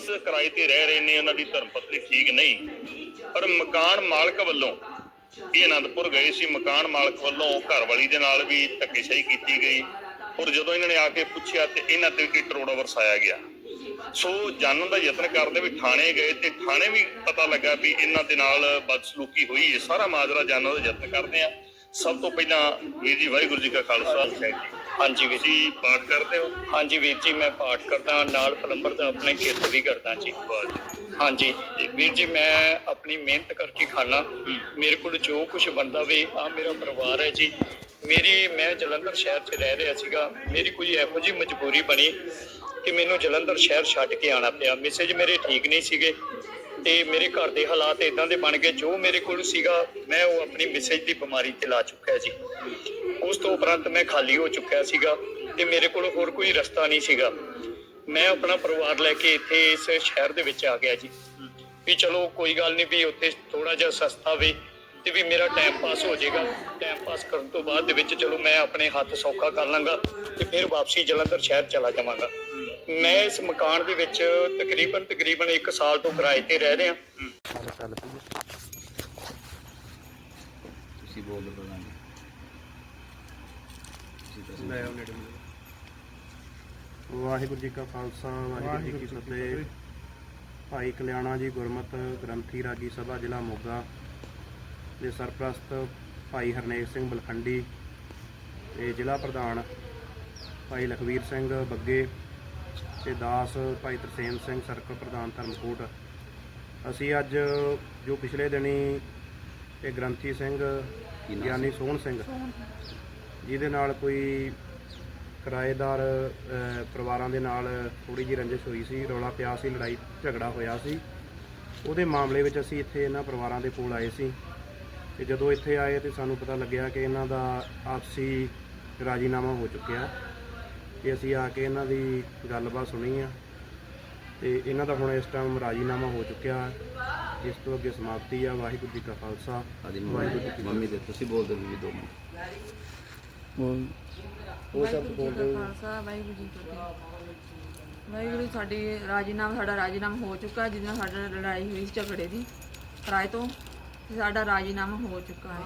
ਬਸ ਕਿਰਾਏ ਤੇ ਰਹਿ ਰਹੇ ਨੇ, ਉਹਨਾਂ ਦੀ ਧਰਮ ਪਤਨੀ ਠੀਕ ਨਹੀਂ। ਪਰ ਮਕਾਨ ਮਾਲਕ ਵੱਲੋਂ ਇਹ ਆਨੰਦਪੁਰ ਗਏ ਸੀ। ਮਕਾਨ ਮਾਲਕ ਵੱਲੋਂ ਘਰ ਵਾਲੀ ਦੇ ਨਾਲ ਵੀ ਧੱਕੇਸ਼ਾਹੀ ਕੀਤੀ ਗਈ ਔਰ ਜਦੋਂ ਇਹਨਾਂ ਨੇ ਆ ਕੇ ਪੁੱਛਿਆ ਤੇ ਇਹਨਾਂ ਤੇ ਵੀ ਕਰੋੜਾ ਵਰਸਾਇਆ ਗਿਆ। ਸੋ ਜਾਣਨ ਦਾ ਯਤਨ ਕਰਦੇ ਵੀ ਥਾਣੇ ਗਏ ਤੇ ਥਾਣੇ ਵੀ ਪਤਾ ਲੱਗਾ ਵੀ ਇਹਨਾਂ ਦੇ ਨਾਲ ਬਦਸਲੂਕੀ ਹੋਈ ਹੈ। ਸਾਰਾ ਮਾਜਰਾ ਜਾਣਨ ਦਾ ਯਤਨ ਕਰਦੇ ਆ ਸਭ ਤੋਂ ਪਹਿਲਾਂ ਵੀਰ ਜੀ, ਵਾਹਿਗੁਰੂ ਜੀ ਕਾ ਖਾਲਸਾ। ਹਾਂਜੀ ਵੀਰ। ਜੀ ਪਾਠ ਕਰਦੇ ਹੋ? ਹਾਂਜੀ ਵੀਰ ਜੀ ਮੈਂ ਪਾਠ ਕਰਦਾ ਨਾਲ ਪਲੰਬਰ ਦਾ ਆਪਣੇ ਕਿਰਤ ਵੀ ਕਰਦਾ ਜੀ। ਹਾਂਜੀ। ਵੀਰ ਜੀ ਮੈਂ ਆਪਣੀ ਮਿਹਨਤ ਕਰਕੇ ਖਾਣਾ ਮੇਰੇ ਕੋਲ ਜੋ ਕੁਝ ਬੰਦਾ ਵੇ ਆ ਮੇਰਾ ਪਰਿਵਾਰ ਹੈ ਜੀ। ਮੇਰੀ ਮੈਂ ਜਲੰਧਰ ਸ਼ਹਿਰ 'ਚ ਰਹਿ ਰਿਹਾ ਸੀਗਾ। ਮੇਰੀ ਕੋਈ ਇਹੋ ਜਿਹੀ ਮਜਬੂਰੀ ਬਣੀ ਕਿ ਮੈਨੂੰ ਜਲੰਧਰ ਸ਼ਹਿਰ ਛੱਡ ਕੇ ਆਣਾ ਪਿਆ। ਮੈਸੇਜ ਮੇਰੇ ਠੀਕ ਨਹੀਂ ਸੀਗੇ ਤੇ ਮੇਰੇ ਘਰ ਦੇ ਹਾਲਾਤ ਇਦਾਂ ਦੇ ਬਣ ਗਏ। ਜੋ ਮੇਰੇ ਕੋਲ ਸੀਗਾ ਮੈਂ ਉਹ ਆਪਣੀ ਮੈਸੇਜ ਦੀ ਬਿਮਾਰੀ ਤੇ ਲਾ ਚੁੱਕਿਆ ਜੀ। ਉਸ ਤੋਂ ਉਪਰੰਤ ਮੈਂ ਖਾਲੀ ਹੋ ਚੁੱਕਿਆ ਸੀਗਾ ਤੇ ਮੇਰੇ ਕੋਲ ਹੋਰ ਕੋਈ ਰਸਤਾ ਨਹੀਂ ਸੀਗਾ। ਮੈਂ ਆਪਣਾ ਪਰਿਵਾਰ ਲੈ ਕੇ ਇੱਥੇ ਇਸ ਸ਼ਹਿਰ ਦੇ ਵਿੱਚ ਆ ਗਿਆ ਜੀ। ਵੀ ਚਲੋ ਕੋਈ ਗੱਲ ਨਹੀਂ ਵੀ ਉੱਥੇ ਥੋੜਾ ਜਿਹਾ ਸਸਤਾ ਵੇ ਤੇ ਵੀ ਮੇਰਾ ਟਾਈਮ ਪਾਸ ਹੋ ਜਾਏਗਾ। ਟਾਈਮ ਪਾਸ ਕਰਨ ਤੋਂ ਬਾਅਦ ਦੇ ਵਿੱਚ ਚਲੋ ਮੈਂ ਆਪਣੇ ਹੱਥ ਸੌਖਾ ਕਰ ਲਾਂਗਾ ਤੇ ਫਿਰ ਵਾਪਸੀ ਜਲੰਧਰ ਸ਼ਹਿਰ ਚਲਾ ਜਾਵਾਂਗਾ। ਮੈਂ ਇਸ ਮਕਾਨ ਦੇ ਵਿੱਚ ਤਕਰੀਬਨ ਤਕਰੀਬਨ 1 ਸਾਲ ਤੋਂ ਕਿਰਾਏ ਤੇ ਰਹਿ ਰਿਹਾ। ਤੁਸੀਂ ਬੋਲ ਦਿਓ ਪ੍ਰਧਾਨ ਜੀ ਤੁਸੀਂ ਦੱਸੋ। ਲੈ ਆਓ ਨੇੜੇ ਵਾਹਿਗੁਰੂ ਜੀ ਕਾ ਖਾਲਸਾ ਵਾਹਿਗੁਰੂ ਜੀ ਕੀ ਫਤਿਹ। ਭਾਈ ਕਲਿਆਣਾ ਜੀ ਗੁਰਮਤ ਗ੍ਰੰਥੀ ਰਾਗੀ ਸਭਾ ਜ਼ਿਲ੍ਹਾ ਮੋਗਾ ਦੇ ਸਰਪ੍ਰਸਤ ਭਾਈ ਹਰਨੇਕ ਸਿੰਘ ਬਲਖੰਡੀ ਤੇ ਜ਼ਿਲ੍ਹਾ ਪ੍ਰਧਾਨ ਭਾਈ ਲਖਵੀਰ ਸਿੰਘ ਬੱਗੇ ਤੇ ਦਾਸ ਭਾਈ ਤਰਸੇਮ ਸਿੰਘ ਸਰਕਲ ਪ੍ਰਧਾਨ ਧਰਮਕੋਟ। ਅਸੀਂ ਅੱਜ ਜੋ ਪਿਛਲੇ ਦਿਨੀ ਇਹ ਗ੍ਰੰਥੀ ਸਿੰਘ ਗਿਆਨੀ ਸੋਹਣ ਸਿੰਘ। ਜਿਹਦੇ ਨਾਲ ਕੋਈ ਕਿਰਾਏਦਾਰ ਪਰਿਵਾਰਾਂ ਦੇ ਨਾਲ ਥੋੜੀ ਜਿਹੀ ਰੰਜਿਸ਼ ਹੋਈ ਸੀ ਰੌਲਾ ਪਿਆ ਸੀ ਲੜਾਈ ਝਗੜਾ ਹੋਇਆ ਸੀ। ਉਹਦੇ ਮਾਮਲੇ ਵਿੱਚ ਅਸੀਂ ਇੱਥੇ ਇਹਨਾਂ ਪਰਿਵਾਰਾਂ ਦੇ ਕੋਲ ਆਏ ਸੀ। ਤੇ ਜਦੋਂ ਇੱਥੇ ਆਏ ਤੇ ਸਾਨੂੰ ਪਤਾ ਲੱਗਿਆ ਕਿ ਇਹਨਾਂ ਦਾ ਆਪਸੀ ਰਾਜੀਨਾਮਾ ਹੋ ਚੁੱਕਿਆ। ਤੇ ਅਸੀਂ ਆ ਕੇ ਇਹਨਾਂ ਦੀ ਗੱਲਬਾਤ ਸੁਣੀ ਆ। ਤੇ ਇਹਨਾਂ ਦਾ ਹੁਣ ਇਸ ਟਾਈਮ ਰਾਜੀਨਾਮਾ ਹੋ ਚੁੱਕਿਆ। ਇਸ ਤੋਂ ਅੱਗੇ ਸਮਾਪਤੀ ਆ। ਵਾਹਿਗੁਰੂ ਜੀ ਕਾ ਖਾਲਸਾ। ਵਾਹਿਗੁਰੂ ਜੀ ਕੀ ਮੰਮੀ ਦੇ ਤੁਸੀਂ ਬੋਲ ਦਿਓ ਵੀ ਦੋ ਮਿੰਟ। ਉਹ ਸ਼ਬਦ ਬੋਲ ਖਾਲਸਾ ਵਾਹਿਗੁਰੂ ਜੀ ਕੀ ਫਤਿਹ। ਵਾਹਿਗੁਰੂ ਸਾਡੀ ਰਾਜੀਨਾਮਾ ਸਾਡਾ ਰਾਜੀਨਾਮਾ ਹੋ ਚੁੱਕਾ ਜਿਹਦੇ ਨਾਲ ਸਾਡਾ ਲੜਾਈ ਹੋਈ ਸੀ ਝਗੜੇ ਦੀ। ਕਿਰਾਏ ਤੋਂ ਤੇ ਸਾਡਾ ਰਾਜੀਨਾਮਾ ਹੋ ਚੁੱਕਾ ਹੈ।